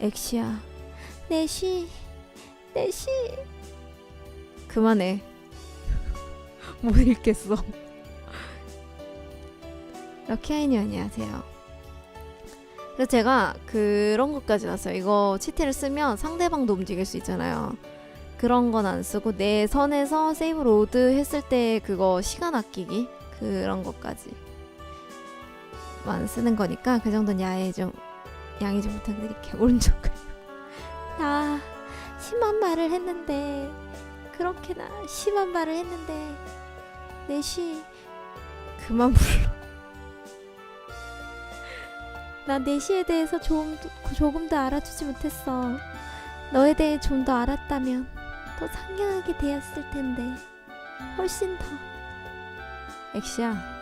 엑시야. 내시. 내시. 그만해. 못 읽겠어. 럭키아이님 안녕하세요. 그래서 제가 그런 것까지 났어요. 이거 치트를 쓰면 상대방도 움직일 수 있잖아요. 그런 건 안 쓰고 내 선에서 세이브 로드 했을 때 그거 시간 아끼기 그런 것까지 만 쓰는 거니까 그 정도는 야해 좀 양해 좀 부탁드릴게요. 오른쪽. 나 심한 말을 했는데 그렇게나 심한 말을 했는데 내시 그만 불러. 난 내시에 대해서 좀 조금 더 알아주지 못했어. 너에 대해 좀 더 알았다면 더 상냥하게 대했을 텐데 훨씬 더. 엑시야.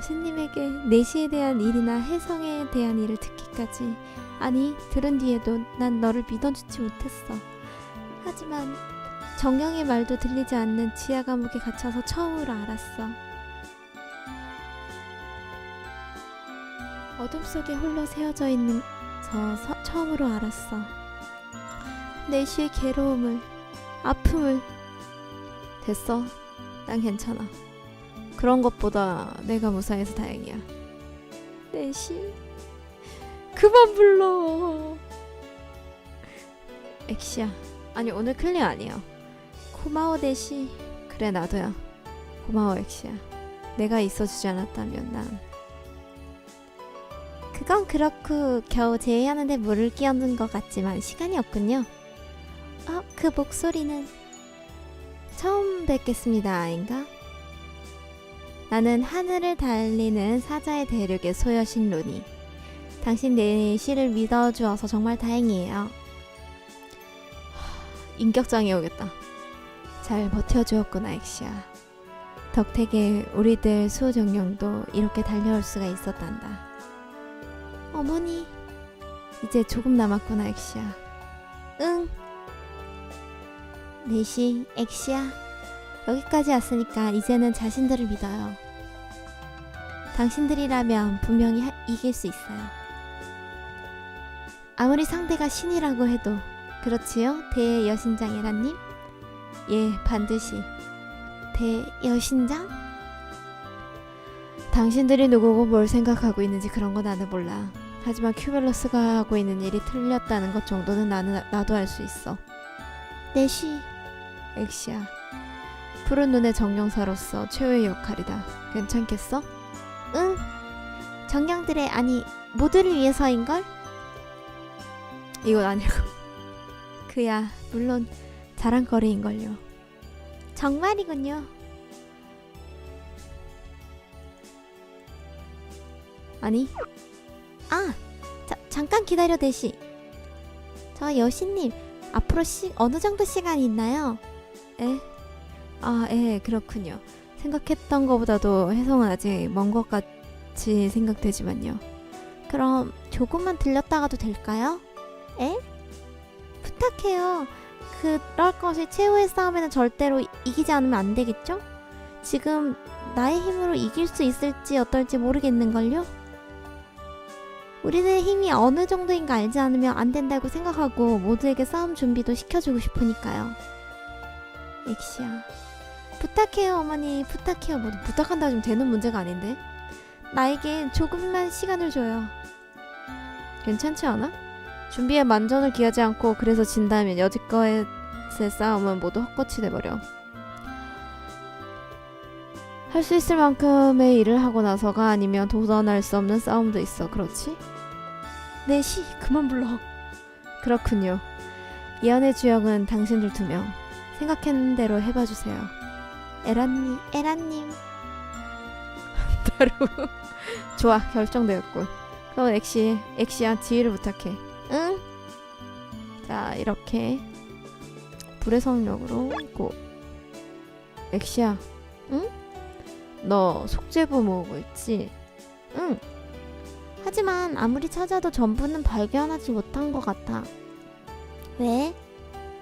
교수님에게 내시에 대한 일이나 해성에 대한 일을 듣기까지 아니 들은 뒤에도 난 너를 믿어주지 못했어. 하지만 정영의 말도 들리지 않는 지하 감옥에 갇혀서 처음으로 알았어. 어둠 속에 홀로 세워져 있는 저 서- 처음으로 알았어. 내쉬의 괴로움을, 아픔을. 됐어. 난 괜찮아. 그런 것보다 내가 무사해서 다행이야. 내쉬. 그만 불러. 엑시야. 아니 오늘 클리어 아니야. 고마워 내쉬. 그래 나도야. 고마워 엑시야. 내가 있어주지 않았다면 난 그건 그렇고 겨우 제의하는데 물을 끼얹은 것 같지만 시간이 없군요. 어, 그 목소리는 처음 뵙겠습니다, 아인가? 나는 하늘을 달리는 사자의 대륙의 소여신 루니. 당신 내 시를 믿어주어서 정말 다행이에요. 하, 인격장애 오겠다. 잘 버텨주었구나, 엑시야. 덕택에 우리들 수정령도 이렇게 달려올 수가 있었단다. 어머니, 이제 조금 남았구나, 엑시야. 응. 네시, 엑시야. 여기까지 왔으니까 이제는 자신들을 믿어요. 당신들이라면 분명히 하- 이길 수 있어요. 아무리 상대가 신이라고 해도 그렇지요, 대여신장 에라님? 예, 반드시. 대여신장? 당신들이 누구고 뭘 생각하고 있는지 그런 거 나는 몰라. 하지만 큐벨러스가 하고 있는 일이 틀렸다는 것 정도는 나는 나도 알 수 있어. 내쉬. 엑시야. 푸른 눈의 정령사로서 최후의 역할이다. 괜찮겠어? 응. 정령들의 아니 모두를 위해서인걸? 이건 아니고. 그야 물론 자랑거리인걸요. 정말이군요. 아니. 아, 자, 잠깐 기다려 대시. 저 여신님 앞으로 시, 어느 정도 시간이 있나요? 에? 아, 예, 그렇군요. 생각했던 것보다도 해성은 아직 먼 것 같이 생각되지만요. 그럼 조금만 들렸다가도 될까요? 에? 부탁해요. 그럴 것이 최후의 싸움에는 절대로 이- 이기지 않으면 안 되겠죠? 지금 나의 힘으로 이길 수 있을지 어떨지 모르겠는걸요? 우리들의 힘이 어느 정도인가 알지 않으면 안 된다고 생각하고 모두에게 싸움 준비도 시켜주고 싶으니까요. 엑시야. 부탁해요, 어머니. 부탁해요. 뭐 부탁한다 좀 되는 문제가 아닌데. 나에게 조금만 시간을 줘요. 괜찮지 않아? 준비에 만전을 기하지 않고 그래서 진다면 여지껏의 싸움은 모두 헛것이 돼버려. 할 수 있을 만큼의 일을 하고 나서가 아니면 도전할 수 없는 싸움도 있어. 그렇지? 네, 시, 그만 불러. 그렇군요. 예언의 주역은 당신들 두 명. 생각했는 대로 해봐주세요. 에라님, 에라님. 따로. 좋아, 결정되었군. 그럼 엑시, 엑시야, 지휘를 부탁해. 응? 자, 이렇게. 불의 성력으로 고. 엑시야, 응? 너 속죄부 모으고 있지? 응. 하지만 아무리 찾아도 전부는 발견하지 못한 것 같아. 왜?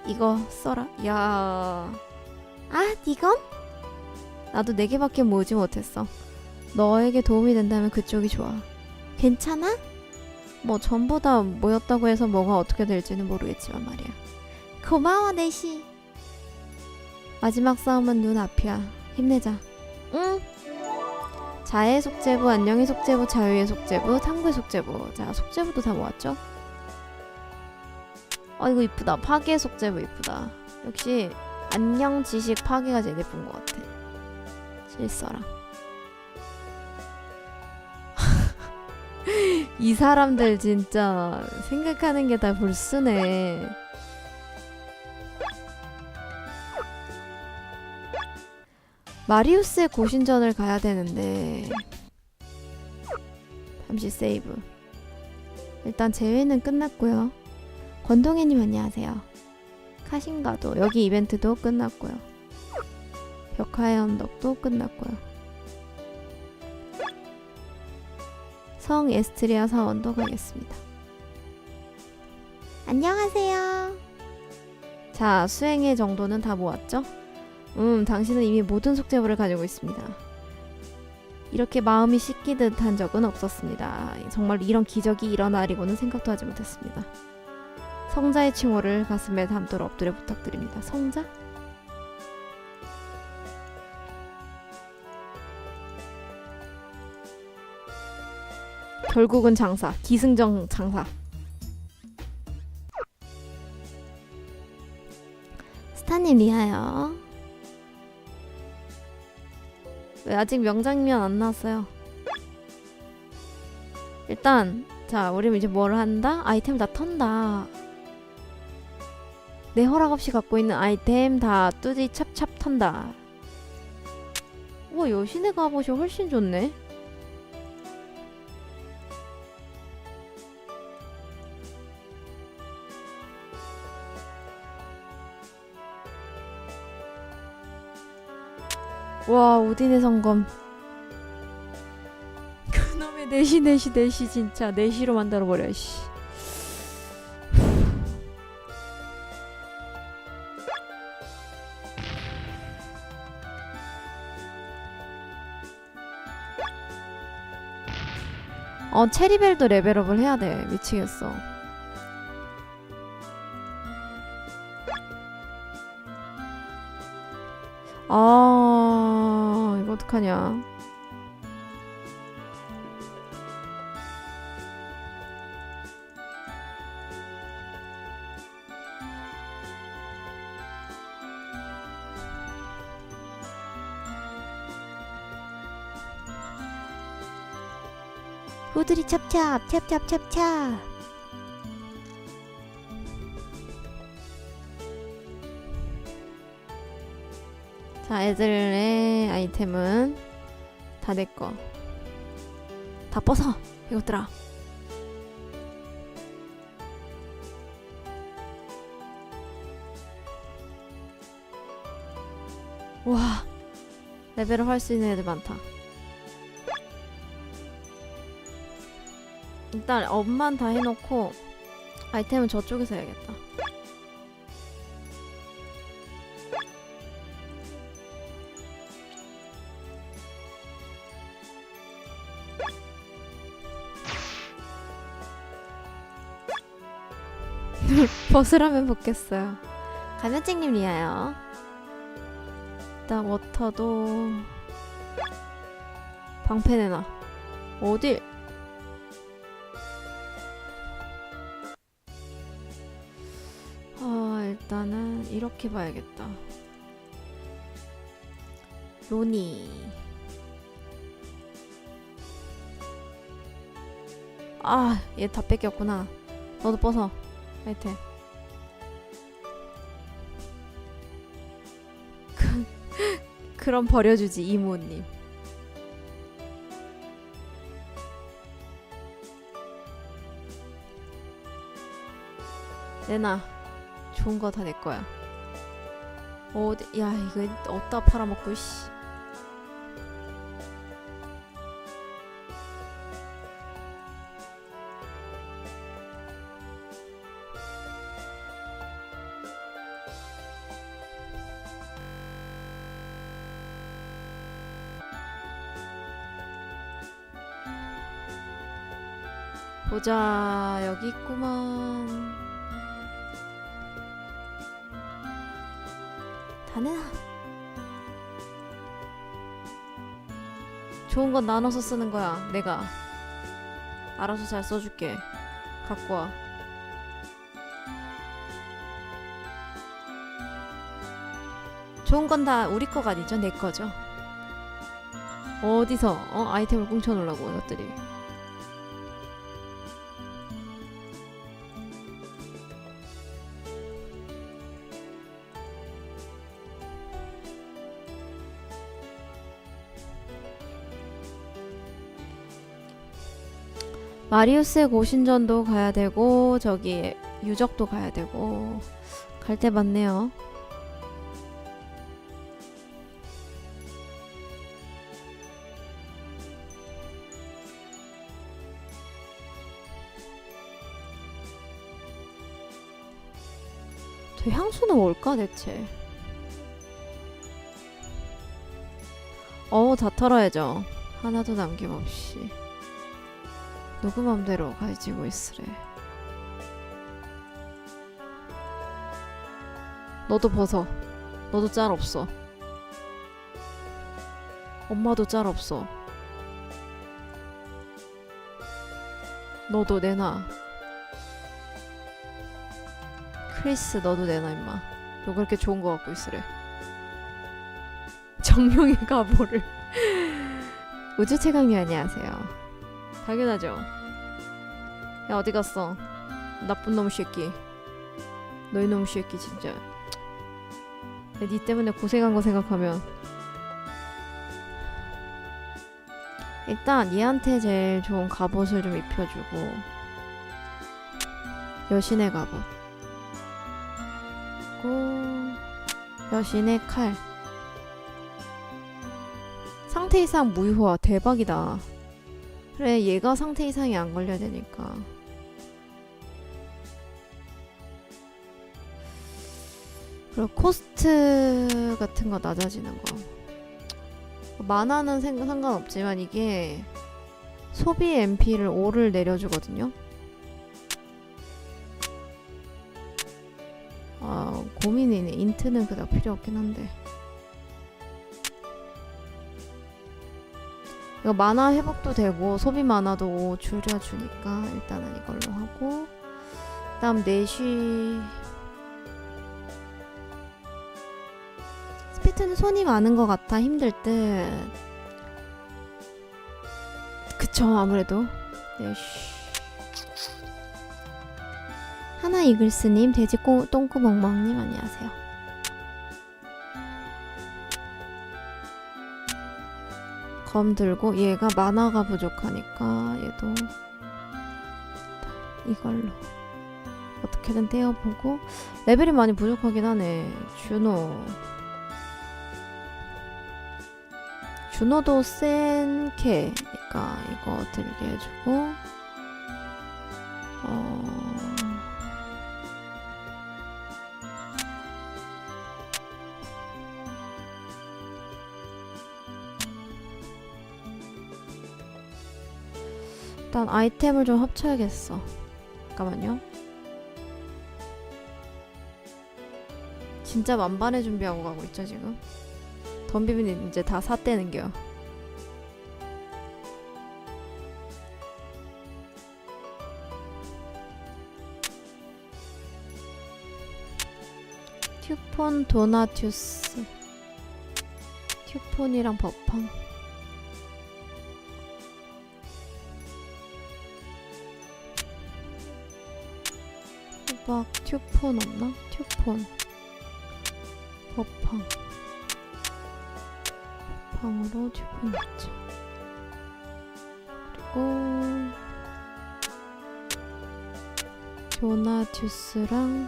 이거 써라. 야. 아, 이건? 나도 네 개밖에 모으지 못했어. 너에게 도움이 된다면 그쪽이 좋아. 괜찮아? 뭐 전부 다 모였다고 해서 뭐가 어떻게 될지는 모르겠지만 말이야. 고마워 내시. 마지막 싸움은 눈 앞이야. 힘내자. 응. 자의 속죄부, 안녕의 속죄부, 자유의 속죄부, 탐구의 속죄부. 자, 속죄부도 다 모았죠? 아 이거 이쁘다. 파괴의 속죄부 이쁘다. 역시 안녕 지식 파괴가 제일 예쁜 것 같아. 실서랑. 이 사람들 진짜 생각하는 게 다 불순해. 마리우스의 고신전을 가야 되는데 잠시 세이브. 일단 제외는 끝났고요. 권동혜님 안녕하세요. 카신가도 여기 이벤트도 끝났고요. 벽화의 언덕도 끝났고요. 성 에스트리아 사원도 가겠습니다. 안녕하세요. 자, 수행의 정도는 다 모았죠? 음, 당신은 이미 모든 속죄부를 가지고 있습니다. 이렇게 마음이 씻기듯 한 적은 없었습니다. 정말 이런 기적이 일어나리고는 생각도 하지 못했습니다. 성자의 칭호를 가슴에 담도록 엎드려 부탁드립니다. 성자? 결국은 장사, 기승정 장사. 스타님 리하여. 왜 아직 명장면 안 나왔어요? 일단 자, 우리 이제 뭘 한다? 아이템 다 턴다. 내 허락 없이 갖고 있는 아이템 다 뚜디 찹찹 턴다. 와, 여신의 갑옷이 훨씬 좋네. 와 오딘의 성검. 그놈의 내시 내시 내시 진짜 내시로 만들어 버려 씨. 어 체리벨도 레벨업을 해야 돼 미치겠어. 아 어떡하냐. 후드리 찹찹 찹찹 찹찹. 자, 애들의 아이템은 다내 거. 다 벗어, 이것들아. 와, 레벨업 할 수 있는 애들 많다. 일단 업만 다 해놓고 아이템은 저쪽에서 해야겠다. 벗으라면 벗겠어요. 가면증님 리하여. 일단 워터도 방패 내놔. 어딜? 아 일단은 이렇게 봐야겠다. 로니. 아, 얘 다 뺏겼구나. 너도 벗어. 아이템. 그럼 버려주지 이모님. 내놔. 좋은 거 다 내 거야. 어디? 야 이거 어디다 팔아먹고 씨. 보자 여기 있구만 다는 좋은 건 나눠서 쓰는 거야 내가. 알아서 잘 써줄게. 갖고 와. 좋은 건 다 우리 거가 아니죠? 내 거죠? 어디서? 어? 아이템을 꽁쳐놓으려고 이것들이 마리우스의 고신전도 가야 되고 저기 유적도 가야 되고 갈데 많네요. 저 향수는 뭘까 대체? 어우 다 털어야죠. 하나도 남김없이. 누구 맘대로 가지고 있으래. 너도 벗어. 너도 짤 없어. 엄마도 짤 없어. 너도 내놔. 크리스 너도 내놔 임마. 너 그렇게 좋은 거 갖고 있으래. 정룡의 가보를. 우주 최강님 안녕하세요. 당연하죠. 야 어디 갔어? 나쁜 놈 새끼. 너희 놈 새끼 진짜. 야, 니 때문에 고생한 거 생각하면 일단 얘한테 제일 좋은 갑옷을 좀 입혀주고 여신의 갑옷 그리고 여신의 칼 상태 이상 무효화 대박이다 그래 얘가 상태 이상이 안 걸려야 되니까. 그리고 코스트 같은 거 낮아지는 거. 만화는 상관없지만 이게 소비 MP를 5를 내려주거든요. 아 고민이네. 인트는 그닥 필요 없긴 한데 이거 만화 회복도 되고 소비 만화도 줄여주니까 일단은 이걸로 하고 그다음 내쉬 스피트는 손이 많은 것 같아 힘들 듯 그쵸 아무래도. 내쉬 하나 이글스님 돼지 꼬, 똥구멍멍님 안녕하세요 검 들고 얘가 만화가 부족하니까 얘도 이걸로 어떻게든 떼어보고 레벨이 많이 부족하긴 하네. 준호. 준호도 센 캐니까 이거 들게 해주고 어... 일단 아이템을 좀 합쳐야겠어. 잠깐만요. 진짜 만반의 준비하고 가고 있죠 지금. 덤비비는 이제 다 샀대는겨. 튜폰 도나튜스 튜폰이랑 버팡 호박 튜폰 없나? 튜폰. 버팡 버팡으로 튜폰 넣자 그리고 조나 듀스랑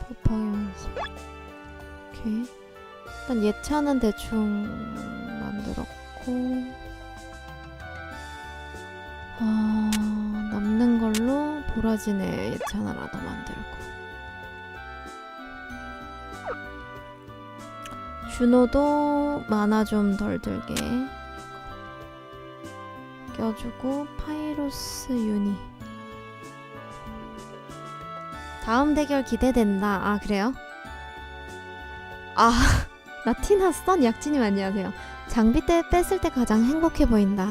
버팡 연습. 오케이 일단 예차는 대충 만들었고. 아 걸로 보라진의 예찬 하나 더 만들고. 준호도 만화 좀 덜 들게 껴주고 파이로스 유니. 다음 대결 기대된다. 아 그래요? 아 나티나 선 약진님 안녕하세요. 장비 때 뺐을 때 가장 행복해 보인다.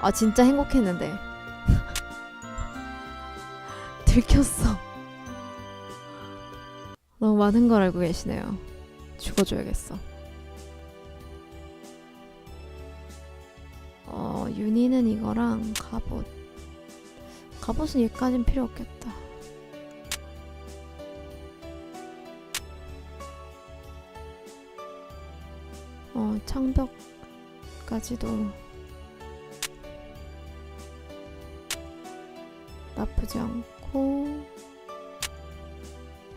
아 진짜 행복했는데 들켰어. 너무 많은 걸 알고 계시네요. 죽어줘야겠어. 어 유니는 이거랑 갑옷. 갑옷은 얘까진 필요 없겠다. 어 창벽까지도 나쁘지 않고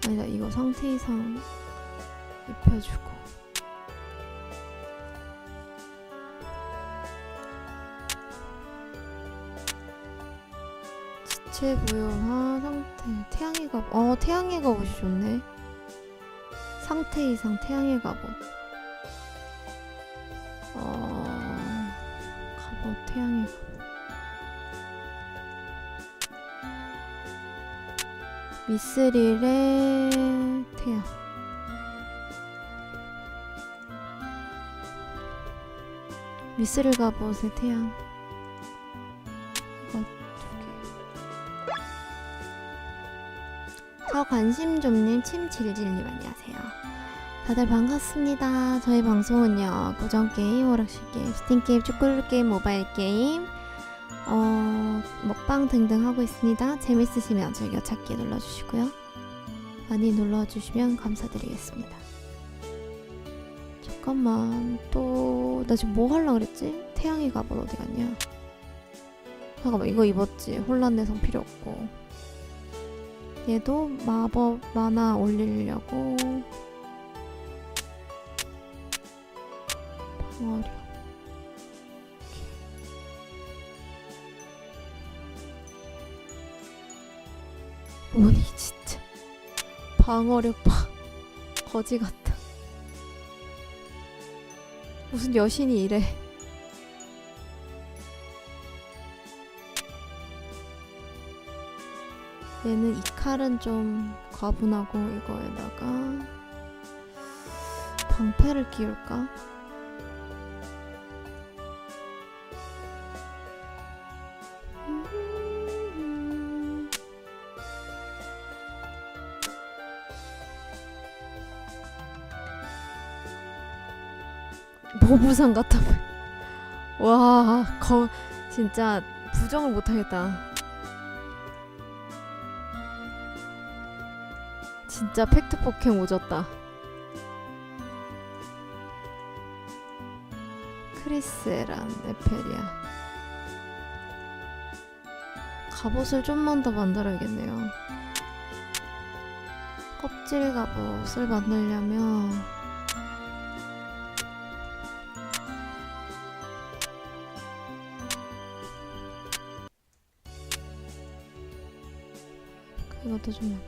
아니다 이거 상태 이상 입혀주고 지체 무효화 상태 태양의 갑, 어 태양의 갑옷이 좋네. 상태 이상 태양의 갑옷. 미스릴의 태양. 미스릴 갑옷의 태양. 이거 두 개. 저 관심 좀님 침질질님 안녕하세요. 다들 반갑습니다. 저희 방송은요 고전 게임, 오락실 게임, 스팀 게임, 축구 게임, 모바일 게임, 어 먹방 등등 하고 있습니다. 재밌으시면 즐겨찾기 눌러주시고요. 많이 눌러주시면 감사드리겠습니다. 잠깐만 또 나 지금 뭐 하려 그랬지? 태양의 갑옷 어디 갔냐? 잠깐만 이거 입었지. 혼란 내성 필요 없고. 얘도 마법 만화 올리려고 방어력 뭐니 진짜 방어력 봐 거지 같다 무슨 여신이 이래 얘는 이 칼은 좀 과분하고 이거에다가 방패를 끼울까? 모부상 같아. 와, 거 진짜 부정을 못 하겠다. 진짜 팩트 폭행 오졌다. 크리스에란 에페리아. 갑옷을 좀만 더 만들어야겠네요. 껍질 갑옷을 만들려면 이것도 좀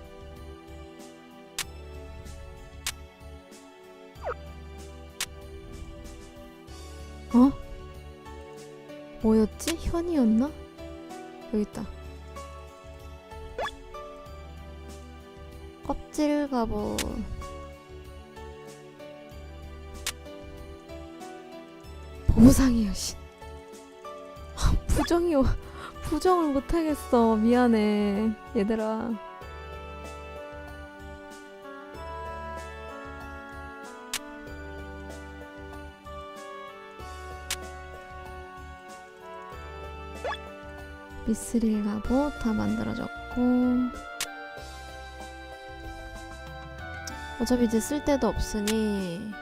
어? 뭐였지? 현이었나? 여기 있다. 껍질 갑옷. 보상이요, 씨. 아, 부정이 와- 부정을 못하겠어. 미안해, 얘들아. 미스릴 갑옷 다 만들어졌고. 어차피 이제 쓸 데도 없으니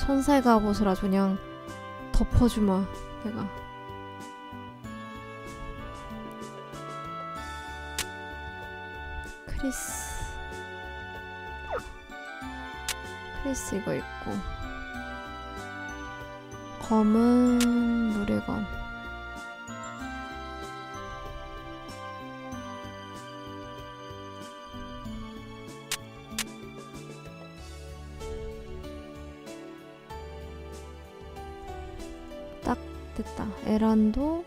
천사의 갑옷을 아주 그냥 덮어주마 내가. 크리스 크리스가 있고. 검은 물의 검 딱 됐다. 에란도.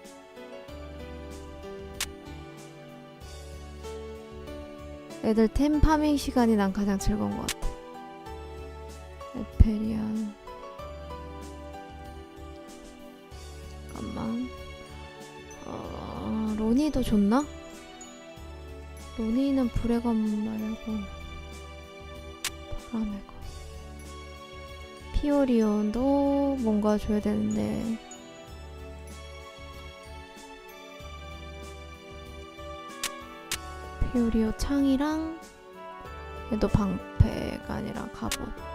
애들 템 파밍 시간이 난 가장 즐거운 것 같아. 에페리안. 잠깐만. 어, 로니도 좋나? 로니는 불의 검 말고 바람의 검. 피오리온도 뭔가 줘야 되는데 피오리오 창이랑 얘도 방패가 아니라 갑옷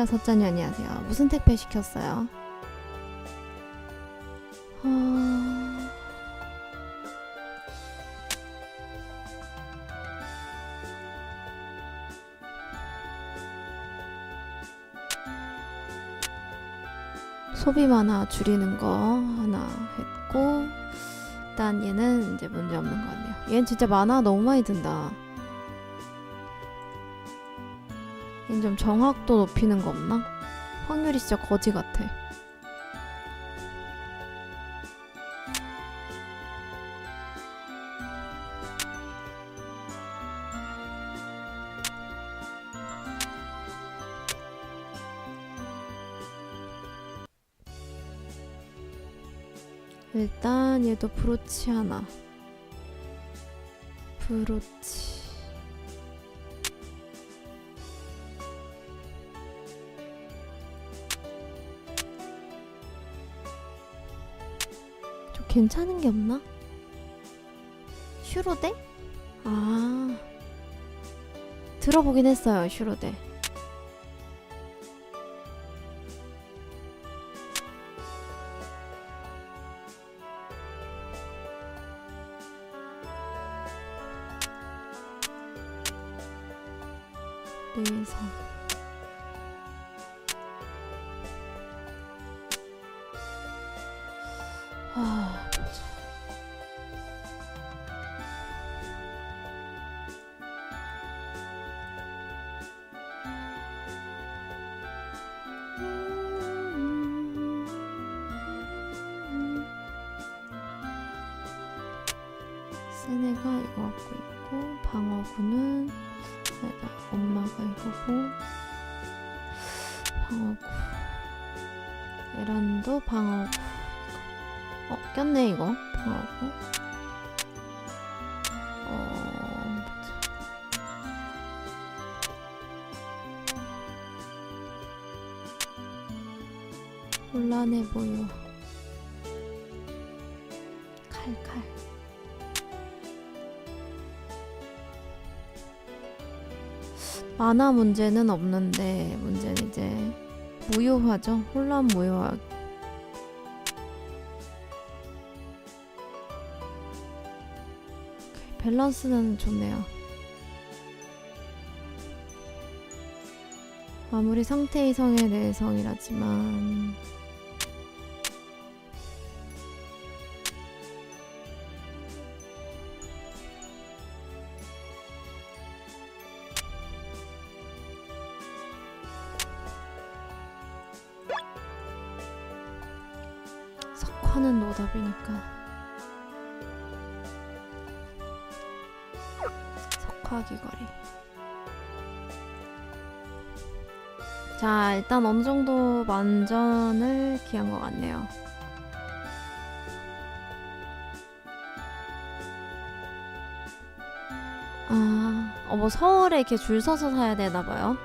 여섯 잔이 안녕하세요 무슨 택배 시켰어요? 어... 소비 만화 줄이는 거 하나 했고 일단 얘는 이제 문제 없는 것 같네요. 얘는 진짜 만화 너무 많이 든다. 좀 정확도 높이는 거 없나? 확률이 진짜 거지 같아. 일단 얘도 브로치 하나. 브로치. 괜찮은 게 없나? 슈로데? 아. 들어보긴 했어요, 슈로데. 방어구. 에란도 방어구. 어 꼈네 이거. 방어구. 어 보자 혼란해 보여 만화 문제는 없는데 문제는 이제 무효화죠. 혼란 무효화. 밸런스는 좋네요. 아무리 상태 이성의 내성이라지만 일단 어느 정도 만전을 기한 것 같네요. 아, 어, 뭐 서울에 이렇게 줄 서서 사야 되나 봐요